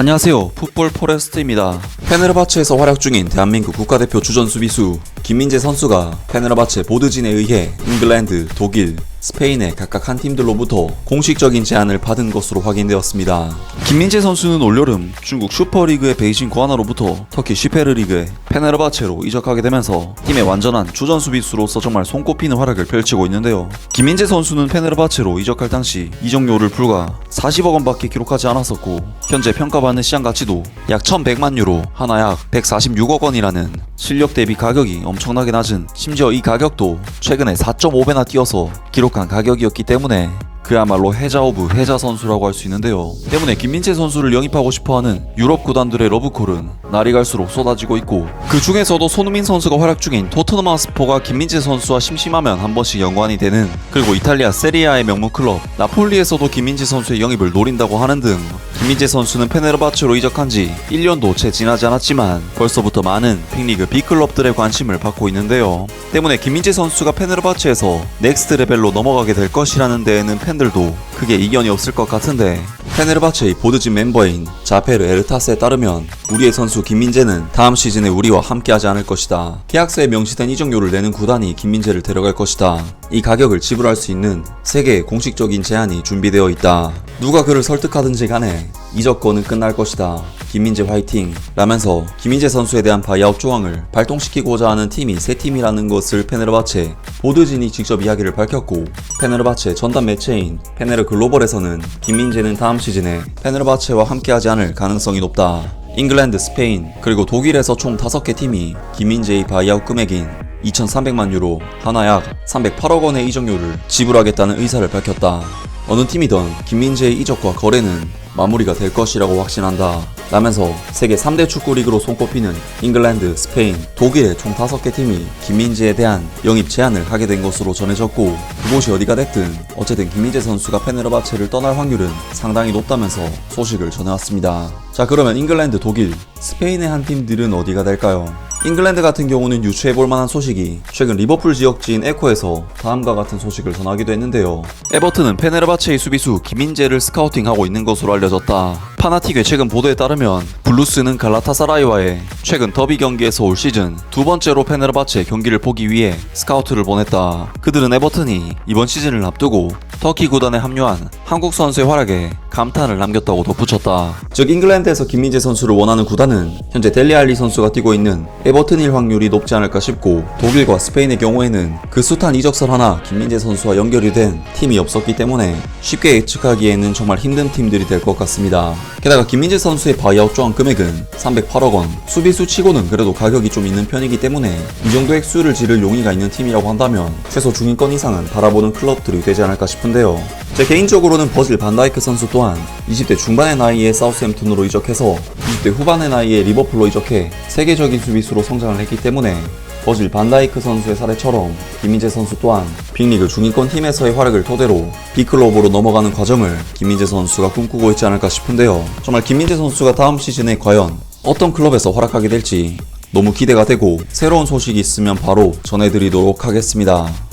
안녕하세요. 풋볼 포레스트입니다. 페네르바체에서 활약 중인 대한민국 국가대표 주전 수비수 김민재 선수가 페네르바체 보드진에 의해 잉글랜드, 독일, 스페인의 각각 한 팀들로부터 공식적인 제안을 받은 것으로 확인되었습니다. 김민재 선수는 올여름 중국 슈퍼리그의 베이징 구아나로부터 터키 슈페르리그의 페네르바체로 이적하게 되면서 팀의 완전한 주전 수비수로서 정말 손꼽히는 활약을 펼치고 있는데요. 김민재 선수는 페네르바체로 이적할 당시 이적료를 불과 40억 원밖에 기록하지 않았었고 현재 평가받는 시장 가치도 약 1,100만 유로, 하나 약 146억 원이라는 실력 대비 가격이 엄청나게 낮은 심지어 이 가격도 최근에 4.5배나 뛰어서 기록한 가격이었기 때문에 그야말로 해자 오브 해자 선수라고 할 수 있는데요. 때문에 김민재 선수를 영입하고 싶어하는 유럽 구단들의 러브콜은 날이 갈수록 쏟아지고 있고 그 중에서도 손흥민 선수가 활약 중인 토트넘 하스퍼가 김민재 선수와 심심하면 한 번씩 연관이 되는 그리고 이탈리아 세리아의 명문 클럽 나폴리에서도 김민재 선수의 영입을 노린다고 하는 등 김민재 선수는 페네르바체로 이적한 지 1년도 채 지나지 않았지만 벌써부터 많은 빅리그 B클럽들의 관심을 받고 있는데요. 때문에 김민재 선수가 페네르바체에서 넥스트 레벨로 넘어가게 될 것이라는 데에는 팬 들도 크게 이견이 없을 것 같은데 페네르바체의 보드진 멤버인 자페르 에르타스에 따르면 우리의 선수 김민재는 다음 시즌에 우리와 함께하지 않을 것이다. 계약서에 명시된 이적료를 내는 구단이 김민재를 데려갈 것이다. 이 가격을 지불할 수 있는 세계의 공식적인 제안이 준비되어 있다. 누가 그를 설득하든지 간에 이적권은 끝날 것이다. 김민재 화이팅! 라면서 김민재 선수에 대한 바이아웃 조항을 발동시키고자 하는 팀이 세 팀이라는 것을 페네르바체 보드진이 직접 이야기를 밝혔고 페네르바체 전담 매체인 페네르 글로벌에서는 김민재는 다음 시즌에 페네르바체와 함께하지 않을 가능성이 높다. 잉글랜드, 스페인, 그리고 독일에서 총 5개 팀이 김민재의 바이아웃 금액인 2,300만 유로, 하나 약 308억 원의 이적료를 지불하겠다는 의사를 밝혔다. 어느 팀이든 김민재의 이적과 거래는 마무리가 될 것이라고 확신한다. 라면서 세계 3대 축구 리그로 손꼽히는 잉글랜드, 스페인, 독일의 총 5개 팀이 김민재에 대한 영입 제안을 하게 된 것으로 전해졌고 그곳이 어디가 됐든 어쨌든 김민재 선수가 페네르바체를 떠날 확률은 상당히 높다면서 소식을 전해왔습니다. 자 그러면 잉글랜드, 독일, 스페인의 한 팀들은 어디가 될까요? 잉글랜드 같은 경우는 유추해볼 만한 소식이 최근 리버풀 지역지인 에코에서 다음과 같은 소식을 전하기도 했는데요. 에버튼은 페네르바체의 수비수 김민재를 스카우팅하고 있는 것으로 알려졌다. 파나틱의 최근 보도에 따르면 블루스는 갈라타사라이와의 최근 더비 경기에서 올 시즌 두 번째로 페네르바체 경기를 보기 위해 스카우트를 보냈다. 그들은 에버튼이 이번 시즌을 앞두고 터키 구단에 합류한 한국 선수의 활약에 감탄을 남겼다고 덧붙였다. 즉 잉글랜드에서 김민재 선수를 원하는 구단은 현재 델리 알리 선수가 뛰고 있는 에버튼일 확률이 높지 않을까 싶고 독일과 스페인의 경우에는 그 숱한 이적설 하나 김민재 선수와 연결이 된 팀이 없었기 때문에 쉽게 예측하기에는 정말 힘든 팀들이 될 것 같습니다. 게다가 김민재 선수의 바이아웃 조항 금액은 308억 원, 수비수 치고는 그래도 가격이 좀 있는 편이기 때문에 이 정도 액수를 지를 용의가 있는 팀이라고 한다면 최소 중위권 이상은 바라보는 클럽들이 되지 않을까 싶은데요. 제 개인적으로는 버질 반다이크 선수 또한 20대 중반의 나이에 사우스햄튼으로 이적해서 20대 후반의 나이에 리버풀로 이적해 세계적인 수비수로 성장을 했기 때문에 버질 반다이크 선수의 사례처럼 김민재 선수 또한 빅리그 중위권 팀에서의 활약을 토대로 B클럽으로 넘어가는 과정을 김민재 선수가 꿈꾸고 있지 않을까 싶은데요. 정말 김민재 선수가 다음 시즌에 과연 어떤 클럽에서 활약하게 될지 너무 기대가 되고 새로운 소식이 있으면 바로 전해드리도록 하겠습니다.